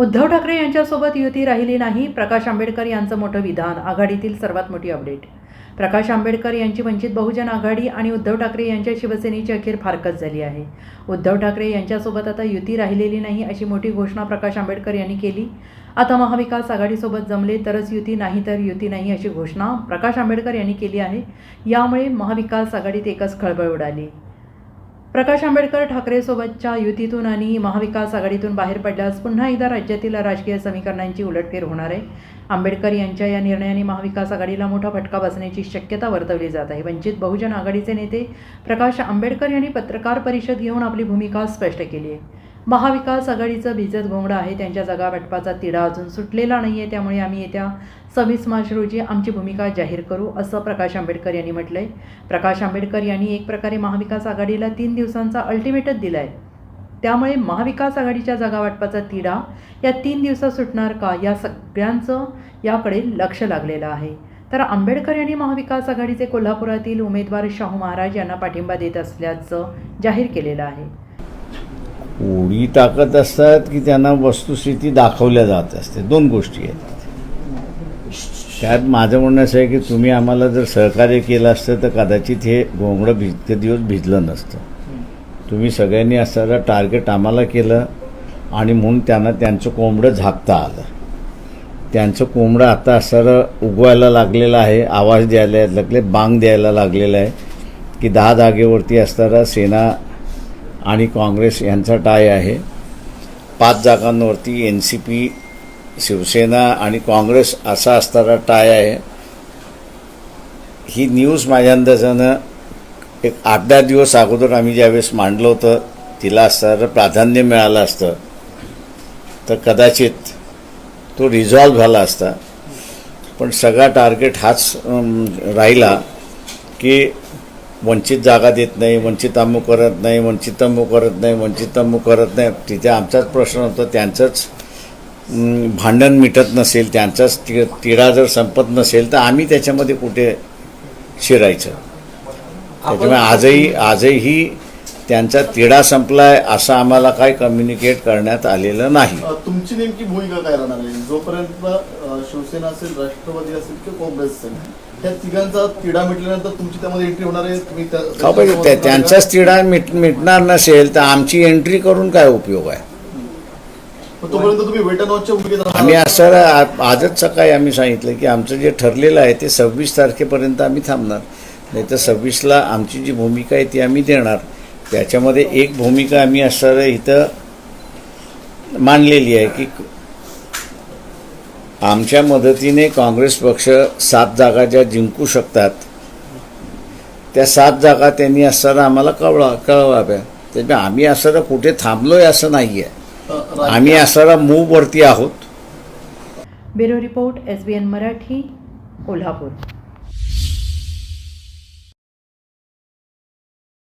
उद्धव ठाकरे यांच्यासोबत युती राहिली नाही. प्रकाश आंबेडकर यांचं मोठं विधान आघाडीतील सर्वात मोठी अपडेट. प्रकाश आंबेडकर यांची वंचित बहुजन आघाडी आणि उद्धव ठाकरे यांच्या शिवसेनेची अखेर फारकत झाली आहे. उद्धव ठाकरे यांच्यासोबत आता युती राहिलेली नाही अशी मोठी घोषणा प्रकाश आंबेडकर यांनी केली. आता महाविकास आघाडीसोबत जमले तरच युती नाही तर युती नाही अशी घोषणा प्रकाश आंबेडकर यांनी केली आहे. यामुळे महाविकास आघाडीत एकच खळबळ उडाली. प्रकाश आंबेडकर ठाकरेसोबतच्या युतीतून आणि महाविकास आघाडीतून बाहेर पडल्यास पुन्हा एकदा राज्यातील राजकीय समीकरणांची उलटफेर होणार आहे. आंबेडकर यांच्या या निर्णयाने महाविकास आघाडीला मोठा फटका बसण्याची शक्यता वर्तवली जात आहे. वंचित बहुजन आघाडीचे नेते प्रकाश आंबेडकर यांनी पत्रकार परिषद घेऊन आपली भूमिका स्पष्ट केली आहे. महाविकास आघाडीचं भिजत घोंगडं आहे त्यांच्या जागा वाटपाचा तिढा अजून सुटलेला नाही आहे त्यामुळे आम्ही येत्या सव्वीस मार्च रोजी आमची भूमिका जाहीर करू असं प्रकाश आंबेडकर यांनी म्हटलं आहे प्रकाश आंबेडकर यांनी एक प्रकारे महाविकास आघाडीला तीन दिवसांचा अल्टिमेटच दिला आहे त्यामुळे महाविकास आघाडीच्या जागा वाटपाचा तिढा या तीन दिवसात सुटणार का या सगळ्यांचं याकडे लक्ष लागलेलं आहे. तर आंबेडकर यांनी महाविकास आघाडीचे कोल्हापुरातील उमेदवार शाहू महाराज यांना पाठिंबा देत असल्याचं जाहीर केलेलं आहे. उडी टाकत असतात की त्यांना वस्तुस्थिती दाखवल्या जात असते. दोन गोष्टी आहेत. त्यात माझं म्हणणं असं आहे की तुम्ही आम्हाला जर सहकार्य केलं असतं तर कदाचित हे घोंगडं भिजते दिवस भिजलं नसतं. तुम्ही सगळ्यांनी असणारं टार्गेट आम्हाला केलं आणि म्हणून त्यांना त्यांचं कोंबडं झाकता आलं. त्यांचं कोंबडं आता असणारं उगवायला लागलेलं आहे आवाज द्यायला लागले बांग द्यायला लागलेलं आहे की दहा जागेवरती असणारा सेना आणि काँग्रेस यांचा टाय आहे. पाच जागांवरती एन सी पी शिवसेना आणि काँग्रेस असा असणारा टाय आहे. ही न्यूज माझ्या अंदाजानं एक आठ दहा दिवस अगोदर आम्ही ज्यावेळेस मांडलं होतं तिला असणारं प्राधान्य मिळालं असतं. तर कदाचित तो रिझॉल्व झाला असता. पण सगळा टार्गेट हाच राहिला की वंचित जागा देत नाही वंचित अमुक करत नाही वंचित अमुक करत नाही वंचित अमुक करत नाही. तिथे आमचाच प्रश्न होता त्यांचंच भांडण मिटत नसेल त्यांचाच ति तिढा जर संपत नसेल तर आम्ही त्याच्यामध्ये कुठे शिरायचं? त्याच्यामुळे आजही आजही त्यांचा तिढा संपलाय असं आम्हाला काही कम्युनिकेट करण्यात आलेलं नाही. तुमची नेमकी भूमिका काय राहणार आहे? जोपर्यंत शिवसेना असेल राष्ट्रवादी असेल किंवा काँग्रेस असेल त्या तिघांचा तिढा मिटल्यानंतर तुमची त्यामध्ये एंट्री होणार आहे? त्यांचाच तिढा मिट मिटणार नसेल तर आमची एंट्री करून काय उपयोग आहे? आम्ही असं आजच सकाळी आम्ही सांगितलं की आमचं जे ठरलेलं आहे ते सव्वीस तारखेपर्यंत आम्ही थांबणार. नाही तर सव्वीसला आमची जी भूमिका आहे ती आम्ही देणार. त्याच्यामध्ये एक भूमिका आम्ही असं इथं मांडलेली आहे की आमच्या मदतीने काँग्रेस पक्ष सात जागा ज्या जिंकू शकतात त्या सात जागा त्यांनी असताना आम्हाला कळवा कळवाव्या. त्यामुळे आम्ही असं कुठे थांबलोय असं नाही आहे अ, राज- आम्ही असणारा मूववरती आहोत. Bureau report S B N Marathi Kolhapur.